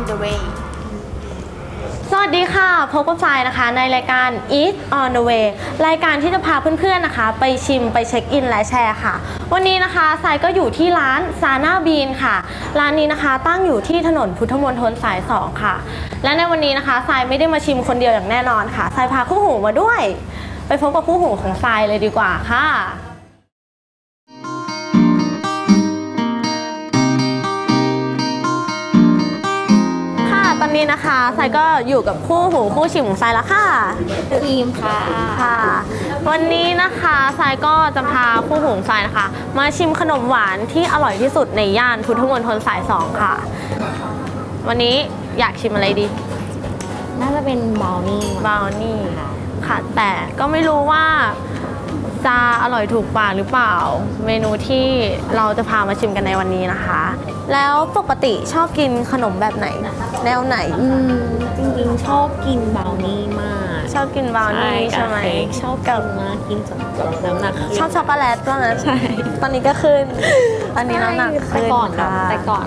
on the way สวัสดีค่ะ พบกับทรายนะคะ ในรายการ Eat on the way รายการที่จะพาเพื่อนๆนะคะ ไปชิมไปเช็คอินและแชร์ค่ะ วันนี้นะคะทรายก็อยู่ที่ร้านซาน่าบีนค่ะ ร้านนี้นะคะตั้งอยู่ที่ถนนพุทธมณฑลสาย 2 ค่ะ และในวันนี้นะคะทรายไม่ได้มาชิมคนเดียวอย่างแน่นอนค่ะทรายพาคู่หูมาด้วย ไปพบกับคู่หูของทรายเลยดีกว่าค่ะ ตอนนี้นะคะทรายก็อยู่กับคู่หูคู่ชิมของทรายแล้วค่ะทีมค่ะค่ะ วันนี้นะคะทรายก็จะพาคู่หูของทรายนะคะ มาชิมขนมหวานที่อร่อยที่สุดในย่านพุทธมณฑลสายสองค่ะ วันนี้อยากชิมอะไรดี น่าจะเป็นบราวนี่บราวนี่ค่ะค่ะแต่ก็ไม่รู้ว่าจะอร่อยถูกปากหรือเปล่า เมนูที่เราจะพามาชิมกันในวันนี้นะคะ แล้วปกติชอบกินขนมแบบไหน แนวไหน อืมจริงๆชอบกินบราวนี่มากชอบกินบราวนี่ใช่ไหมกับเค้กชอบกินมากกินจนแบบน้ำหนักขึ้น ชอบช็อกโกแลตว่างั้นใช่ ตอนนี้ก็ขึ้น ตอนนี้น้ำหนักแต่ขึ้นก่อนแบบค่ะแต่ก่อน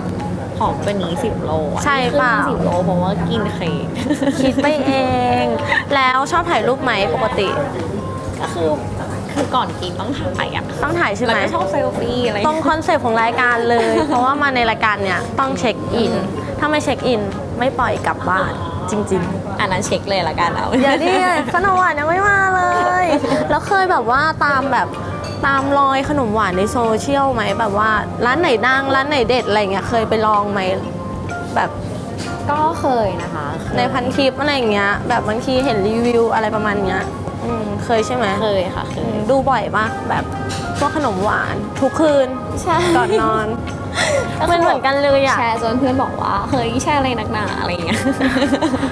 ผอมกว่านี้10โลอะใช่เปล่าสิบโลเพราะว่ากินเค้กคิดไปเอง แล้วชอบถ่ายรูปไหมปกติ ก็คือ คือก่อนกินต้องถ่ายอะต้องถ่ายใช่ไหแล้วมก็ชอบเซลฟี่อะไรตรงคอนเซปต์ของรายการเลย เพราะว่ามาในรายการเนี่ยต้องเช็คอิน ถ้าไม่เช็คอินไม่ปล่อยกลับบ้านจริง ๆอันนั้นเช็คเลยละกันเอาเดี๋ยวดิขนมหวานยังไม่มาเลย แล้วเคยแบบว่าตามแบบตามรอยขนมหวานในโซเชียลไหมแบบว่าร้านไหนดังร้านไหนเด็ดอะไรเงี้ยเคยไปลองไหมแบบก็เคยนะคะเคยในพันทิปอะไรอย่างเงี้ยแบบบางทีเห็นรีวิวอะไรประมาณเนี้ยอืม เคยใช่ไหมเคยค่ะเคอืยมดูบ่อยปะแบบพวกขนมหวานทุกคืนใช่ก่อนนอนมันเหมือนกันเลยอะแชร์จนเพื่อนบอกว่าเฮ้ยแชร์อะไรนักหนาอะไรอย่างเงี้ย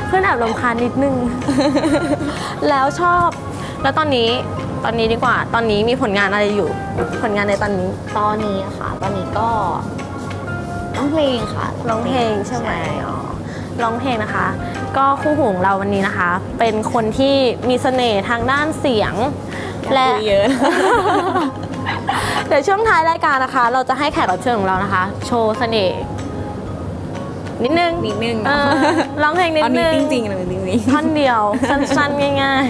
เพื่อนแอบรำคาญนิดนึง แล้วชอบ แล้วตอนนี้ตอนนี้ดีกว่า ตอนนี้มีผลงานอะไรอยู่ ผลงานในตอนนี้ ตอนนี้อะค่ะ ตอนนี้ก็ร้องเพลงค่ะร้องเพลงใช่ไหมอ๋อร้องเพลงนะคะ ก็คู่หูของเราวันนี้นะคะ เป็นคนที่มีเสน่ห์ทางด้านเสียงและและ เยอะ เดี๋ยวช่วงท้ายรายการนะคะ เราจะให้แขกรับเชิญของเรานะคะ โชว์เสน่ห์นิดนึงนิดนึงเออร้องเพลงนิดเอานึนี้งจริงๆเลยจริงท่อนเดียว สั้นๆ ง่าย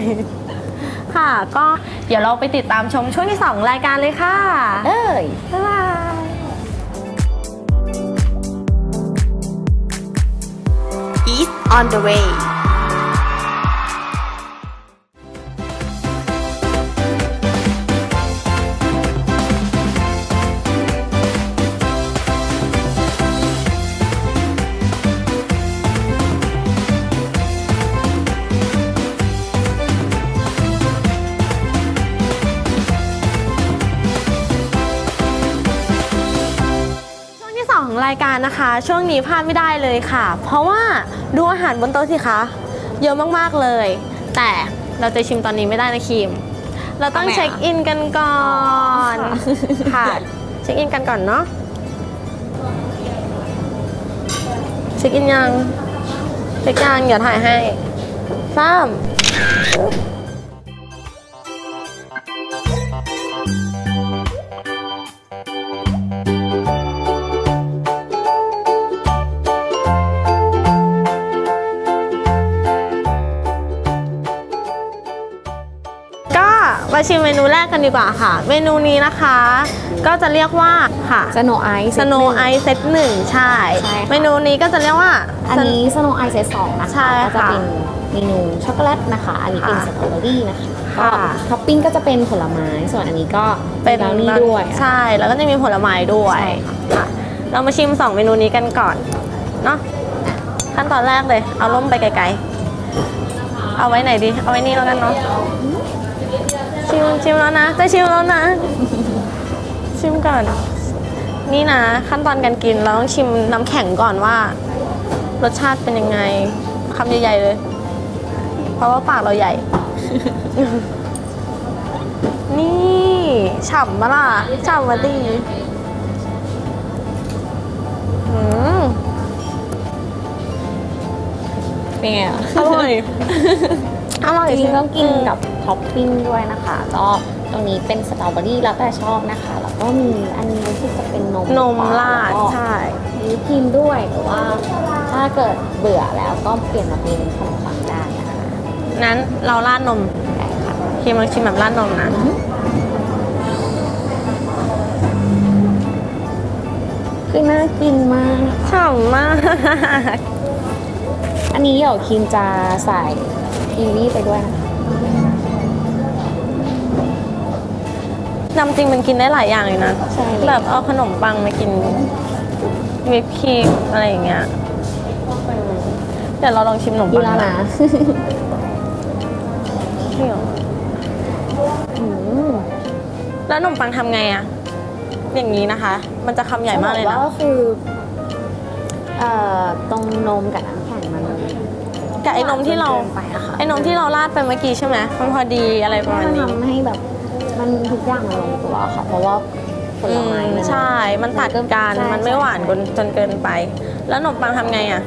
ๆ ค่ะ ก็เดี๋ยวเราไปติดตามชมช่วงที่2รายการเลยค่ะ ๆเอ้ย บ๊ายบาย Eat on the way ช่วงนี้พลาดไม่ได้เลยค่ะ เพราะว่าดูอาหารบนโต๊ะสิคะ เยอะมากๆเลย แต่เราจะชิมตอนนี้ไม่ได้นะคิม เราต้องทำไมอะเช็คอินกันก่อนอ๋อค่ะ เช็คอินกันก่อนเนาะ เช็คอินยัง เช็คยังเดี๋ยวถ่ายให้สาม มาชิมเมนูแรกกันดีกว่าค่ะ เมนูนี้นะคะ ก็จะเรียกว่าค่ะสโนไอซ์สโนไอเซตหนึ่งใช่ ใช่ค่ะ เมนูนี้ก็จะเรียกว่า อันนี้สโนไอซ์เซตสองนะคะใช่ก็จะค่ะเป็นเมนูช็อกโกแลตนะคะ อันนี้เป็นค่ะสตรอเบอรี่นะคะก็ค่ะ ท็อปปิ้งก็จะเป็นผลไม้ ส่วนอันนี้ก็เป็นบราวนี่ด้วย ใช่ แล้วก็จะมีผลไม้ด้วยใช่ค่ะ ค่ะ เรามาชิม 2 เมนูนี้กันก่อนเนาะขั้นตอนแรกเลย เอาล่มไปไกลๆ เอาไว้ไหนดี เอาไว้นี่แล้วกันเนาะ ชิมชิมแล้วนะ จะชิมแล้วนะ ชิมก่อน นี่นะ ขั้นตอนการกินเราต้องชิมน้ำแข็งก่อนว่า รสชาติเป็นยังไงคำใหญ่ๆเลย เพราะว่าปากเราใหญ่ นี่ฉ่ำมาล่ะฉ่ำมาดีอืมเป็นไงอะอร่อย อร่อยจริงๆต้องกินอืมกับ ท็อปปิ้งด้วยนะคะ ก็ตรงนี้เป็นสตรอเบอรี่แล้วแต่ชอบนะคะ แล้วก็มีอันนี้รู้สึกจะเป็นนมนมราดแล้วก็ใช่มีวิปครีมด้วยหรือว่า ถ้าเกิดเบื่อแล้วก็เปลี่ยนมาเป็นขนมปังได้นะคะนั้นเราราดนมได้ค่ะครีมลองชิมแบบราดนมนะคือน่ากินมากฉ่ำมาก อันนี้เดี๋ยวคิมจะใส่กีวีไปด้วยนะคะ นำจริงมันกินได้หลายอย่างเลยนะ ใช่แบบเอาขนมปังมากินวิปครีมอะไรอย่างเงี้ยเดี๋ยวเราลองชิมขนมดีปังแล้วนะนี่หรออืมแล้วขนมปังทำไงอะอย่างนี้นะคะ มันจะคำใหญ่มากเลยจะนะบอว่าก็คือเอ่อตรงนมกับน้ำแข็งมันกับไอ้นมที่เราหวานจนกินไปอะค่ะไอ้นมที่เราราดไปเมื่อกี้ใช่ไหมมันพอดีอะไรประมาณมันนี้ ทำให้แบบ มันทุกอย่างมันลงตัวค่ะ เพราะว่าผลไม้อืมมัน ใช่ มันตัดกัน ใช่ มันไม่หวานใช่จนจนเกินไป แล้วขนมปังทำไงอะ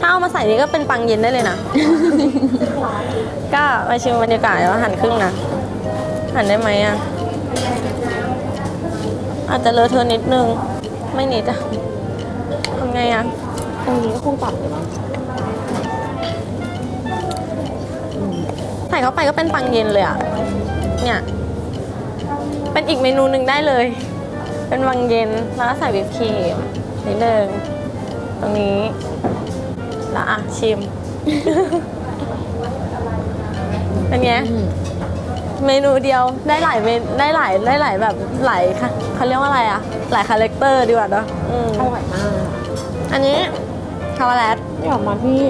ถ้าเอามาใส่นี่ก็เป็นปังเย็นได้เลยนะ ก็มาชิมบรรยากาศแล้วหั่นครึ่งนะ หั่นได้ไหมอะอาจจะเลอะเทอะนิดนึง ไม่นิดอะทำไงอะตรงนี้ก็คงตัดอยู่มั้งอืมใส่เข้าไปก็เป็นปังเย็นเลยอะเนี่ย เป็นอีกเมนูหนึ่งได้เลย เป็นวังเย็นแล้วก็ใส่วิปครีมนิดนึงตรงนี้ แล้วอะชิม เป็นไงอืมเมนูเดียวได้หลายเมนได้หลายได้หลายแบบหลายค่ะเขาเรียกว่าอะไรอะหลายคาแรคเตอร์ดีกว่าเนอะอืมอร่อยมาก อันนี้ช็อกโกแลตเดี๋ยวมาที่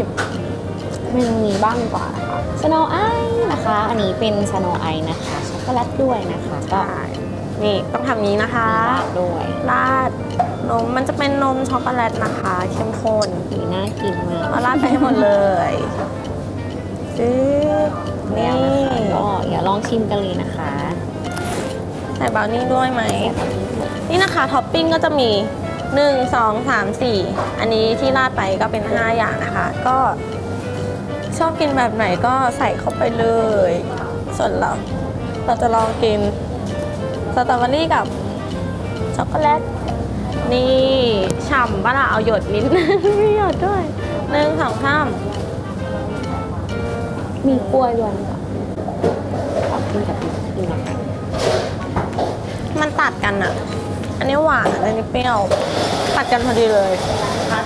เมนูนี้บ้างดีกว่านะคะสโนไอนะคะ อันนี้เป็นสโนไอนะคะช็อก โกแลตด้วยนะคะก็นี่ต้องทำนี้นะคะด้วยราดนมมันจะเป็นนมช็อกโกแลตนะคะเข้มข้นสีน่ากินมากเอาราดไปให้หมดเลยซื้อเนี่นี่ยนะคะก็อย่าลองชิมกันเลยนะคะใส่บราวนี่ด้วยไหม นี่นะคะท็อปปิ้งก็จะมี 1 2 3 4 อันนี้ที่ราดไปก็เป็น 5 อย่างนะคะ ก็ชอบกินแบบไหนก็ใส่เข้าไปเลย ส่วนเรา เราจะลองกินสตรอเบอรี่กับช็อกโกแลตนี่ฉ่ำปะล่ะเอาหยดนิดนึงมีหยดด้วยหนึ่งสองสามมีกล้วยด้วยนะคะขอบคุณกับกินนะคะมันตัดกันอะอันนี้หวานอันนี้เปรี้ยว ตัดกันพอดีเลย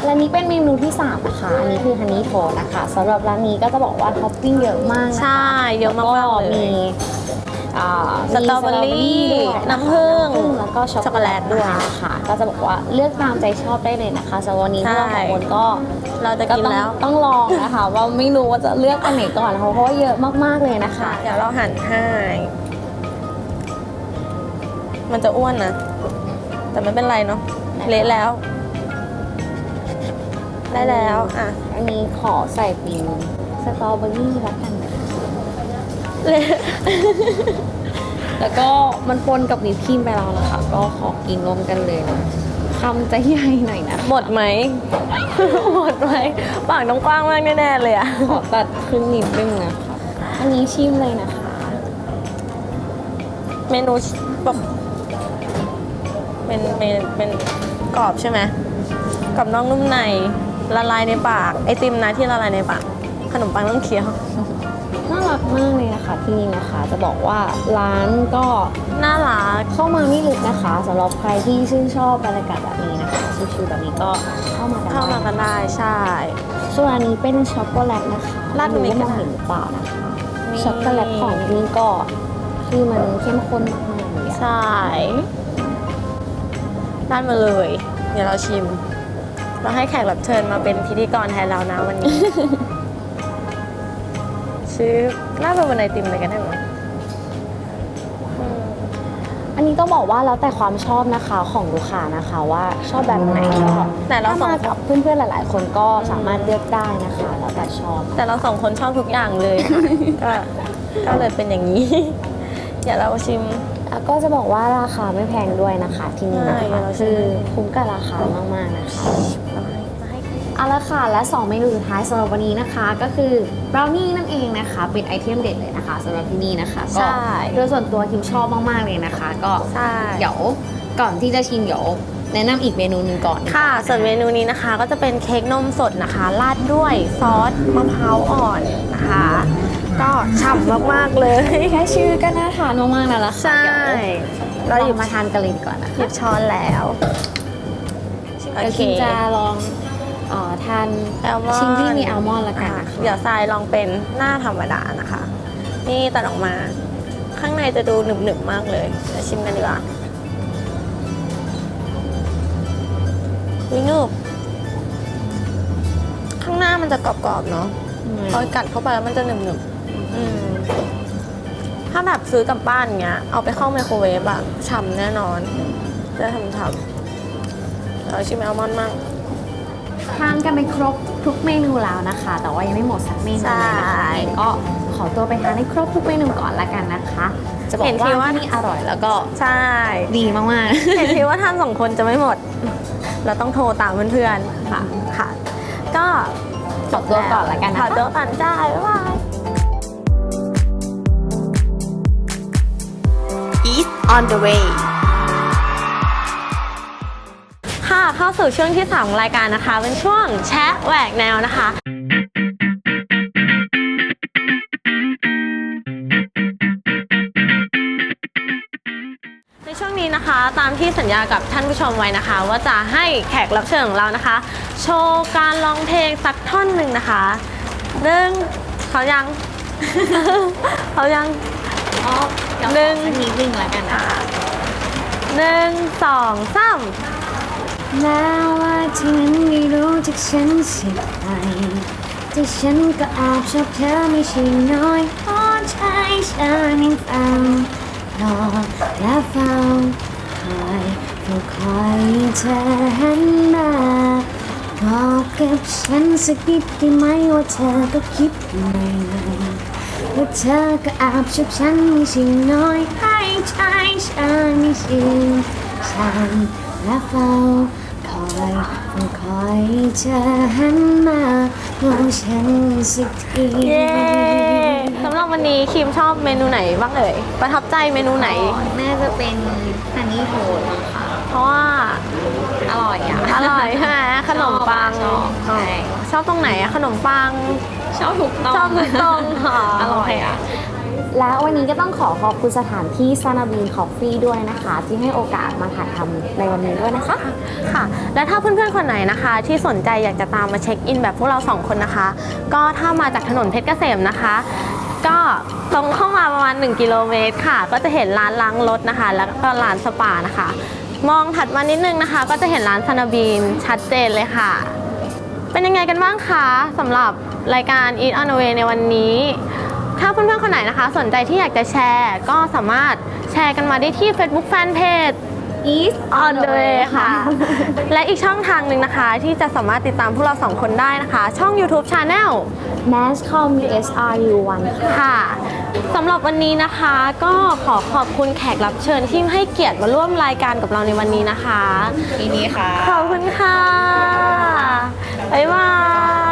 และนี้เป็นเมนูที่3นะคะ อันนี้คือฮันนี่โทนะคะสำหรับร้านนี้ก็จะบอกว่าท็อปปิ้งเยอะมากนะคะใช่ เยอะมากๆเลยมี อ่าสตรอเบอรี่มีสตรอเบอรี่ด้วยน้ำผึ้งแล้วก็ช็อกช็อกโกโกแลแลตตด้วยนะคะก็จะบอกว่าเลือกตามใจชอบได้เลยนะคะสำหรับวันนี้ใช่พวกเราสองคนก็เราจะก็กินต้องแล้วต้องลองนะคะว่าไม่รู้ว่าจะเลือกอันไหนก่อนนะคะเพราะว่าเยอะมากๆเลยนะคะ เดี๋ยวเราหั่นให้มันจะอ้วนนะ แต่ไม่เป็นไรเนาะเละแล้ว ได้แล้วอะ อันนี้ขอใส่เป็นสตรอเบอรี่แล้วกันนะคะเละ แล้วก็มันปนกับวิปครีมไปแล้วนะคะ ก็ขอกินรวมกันเลยนะคำจะใหญ่หน่อยนะคะหมดไหม หมดไหมปากน้องกว้างมากแน่ๆเลยอะขอตัดครึ่งนิดนึงนะคะอันนี้ชิมเลยนะคะ เมนูแบบเป็นเป็นเป็นกรอบใช่ไหมกรอบนอกนุ่มในละลายในปาก ไอติมนะที่ละลายในปาก ขนมปังต้องเคี้ยว น่ารักมากเลยนะคะที่นี่นะคะจะบอกว่าร้านก็น่ารักเข้ามาไม่ลึกนะคะสำหรับใครที่ชื่นชอบบรรยากาศแบบนี้นะคะชิวๆแบบนี้ก็เข้ามากันเข้ามาได้กันได้ใช่ส่วนอันนี้เป็นช็อกโกแลตนะคะราดตรงนี้ไม่ก็รู้ได้ว่ามองเห็นหรือเปล่านะคะนี่ช็อกโกแลตของที่นี่ก็คือมันเข้มข้นมากๆเลยอะใช่ได้มาเลย เดี๋ยวเราชิม เราให้แขกรับเชิญมาเป็นพิธีกรแทนเรานะวันนี้ ชื่อน่าเป็นวันไอติมเลยกันได้ไหมอืมอันนี้ต้องบอกว่าแล้วแต่ความชอบนะคะของลูกค้านะคะว่าชอบแบบไหนก็แต่เราถ้าสองมากับเพื่อนๆหลาย ๆ คนก็สามารถเลือกได้นะคะแล้วแต่ชอบ แต่เราสองคนชอบทุกอย่างเลยค่ะก็ก็เลยเป็นอย่างนี้เดี๋ยวเราชิม แล้วก็จะบอกว่าราคาไม่แพงด้วยนะคะที่นี่นะใช่คะเราชิมคือคุ้มกับราคามากๆนะคะ เราให้มาให้เอาละค่ะและ 2 เมนูสุดท้ายสำหรับวันนี้นะคะ ก็คือบราวนี่นั่นเองนะคะ เป็นไอเทมเด็ดเลยนะคะสำหรับที่นี่นะคะก็ใช่ โดยส่วนตัวคิมชอบมากๆเลยนะคะ ก็ใช่เดี๋ยวก่อนที่จะชิมเดี๋ยวแนะนำอีกเมนูหนึ่งก่อนค่ะ ส่วนเมนูนี้นะคะก็จะเป็นเค้กนมสดนะคะ ราดด้วยซอสมะพร้าวอ่อนนะคะ ก็ฉ่ำมากๆเลย แค่ชื่อก็น่าทานมากๆแล้วล่ะค่ะใช่เดี๋ยวเราเราหหยิยิบบมาทานกันเลยดีกว่านะหยิบช้อนแล้วเดี๋ยวคิมจะลอง เอ่อทานแอลมอนด์ ชิ้นที่มีแอลมอนด์ละกันอะนะคะเดี๋ยวทรายลองเป็นหน้าธรรมดานะคะ นี่ตัดออกมา ข้างในจะดูหนึบๆมากเลยเดี๋ยวชิมกันดีกว่าวินุบข้างหน้ามันจะกรอบๆเนาะพอกัดเข้าไปแล้วมันจะหนึบๆอืมถ้าแบบซื้อกลับบ้านเงี้ย เอาไปเข้าไมโครเวฟอะฉ่ำแน่นอน จะทำทำเราชิมแอลมอนด์มั่ง ทานกันไปครบทุกเมนูแล้วนะคะ แต่ว่ายังไม่หมดสักเมนูเลยนะคะใช่เองก็ขอตัวไปทานให้ครบทุกเมนูก่อนละกันนะคะ จะบอกเห็นทีว่าว่าที่นี่อร่อยแล้วก็ใช่ดีมากๆเห็นทีว่าท่านสองคนจะไม่หมด เราต้องโทรตามเพื่อนๆค่ะค่ะ ก็ขอตัวก่อนละกันขนะอคะตัวก่อนจ้าบ๊ายบาย East on the way ค่ะเข้าสู่ช่วงที่สามของรายการนะคะ เป็นช่วงแชะแหวกแนวนะคะในช่วงนี้นะคะตามที่สัญญากับท่านผู้ชมไว้นะคะ ว่าจะให้แขกรับเชิญของเรานะคะ โชว์การร้องเพลงสักท่อนหนึ่งนะคะหนึ่งเขายัง เขายังอ๋อเดี๋ยวหนึ่งขอสักนิดนึงละกันนะคะหนึ่งสองสาม แม้ว่าที่นั้นไม่รู้จักฉันสิไหนแต่ฉันก็แอบชอบเธอไม่ใช่น้อยเพราะใจฉันยังเฝ้ารอและเฝ้าคอยเฝ้าคอยเธอหันมาบอกกับฉันสักนิดได้ไหมว่าเธอก็คิดไม่ไหนว่าเธอก็แอบชอบฉันไม่ใช่น้อยให้ใจฉันไม่ใช่ฉัน และเฝ้าคอยเฝ้าคอยเธอหันมามองฉันสักทีเย้สำหรับวันนี้คิมชอบเมนูไหนบ้างเอ่ย ประทับใจเมนูไหน น่าจะเป็นฮันนี่โทสต์ค่ะ เพราะว่าอร่อยอะ อร่อยใช่ไหมขนมปัง ชอบใช่ชอบตรงไหนอะขนมปัง ชอบทุกตรงชอบทุกตรงค่ะ อร่อยอะ และวันนี้ก็ต้องขอขอบคุณสถานที่ซานาบีนคอฟฟี่ด้วยนะคะ ที่ให้โอกาสมาถ่ายทำในวันนี้ด้วยนะคะ ค่ะ และถ้าเพื่อนๆคนไหนนะคะ ที่สนใจอยากจะตามมาเช็คอินแบบพวกเราสองคนนะคะ ก็ถ้ามาจากถนนเพชรเกษมนะคะ ก็ตรงเข้ามาประมาณ 1 กิโลเมตรค่ะ ก็จะเห็นร้านล้างรถนะคะ แล้วก็ร้านสปานะคะ มองถัดมานิดนึงนะคะ ก็จะเห็นร้านซานาบีนชัดเจนเลยค่ะ เป็นยังไงกันบ้างคะสำหรับรายการ Eat on the way ในวันนี้ ถ้าเพื่อนๆคนไหนนะคะ สนใจที่อยากจะแชร์ ก็สามารถแชร์กันมาได้ที่ Facebook Fanpage East on the way ค่ะ และอีกช่องทางหนึ่งนะคะ ที่จะสามารถติดตามพวกเราสองคนได้นะคะ ช่อง YouTube Channel Mascom USRU 1 ค่ะค่ะสำหรับวันนี้นะคะก็ขอขอบคุณแขกรับเชิญที่ให้เกียรติมาร่วมรายการกับเราในวันนี้นะคะทีนี้ค่ะ ขอบคุณค่ะ บ๊ายบาย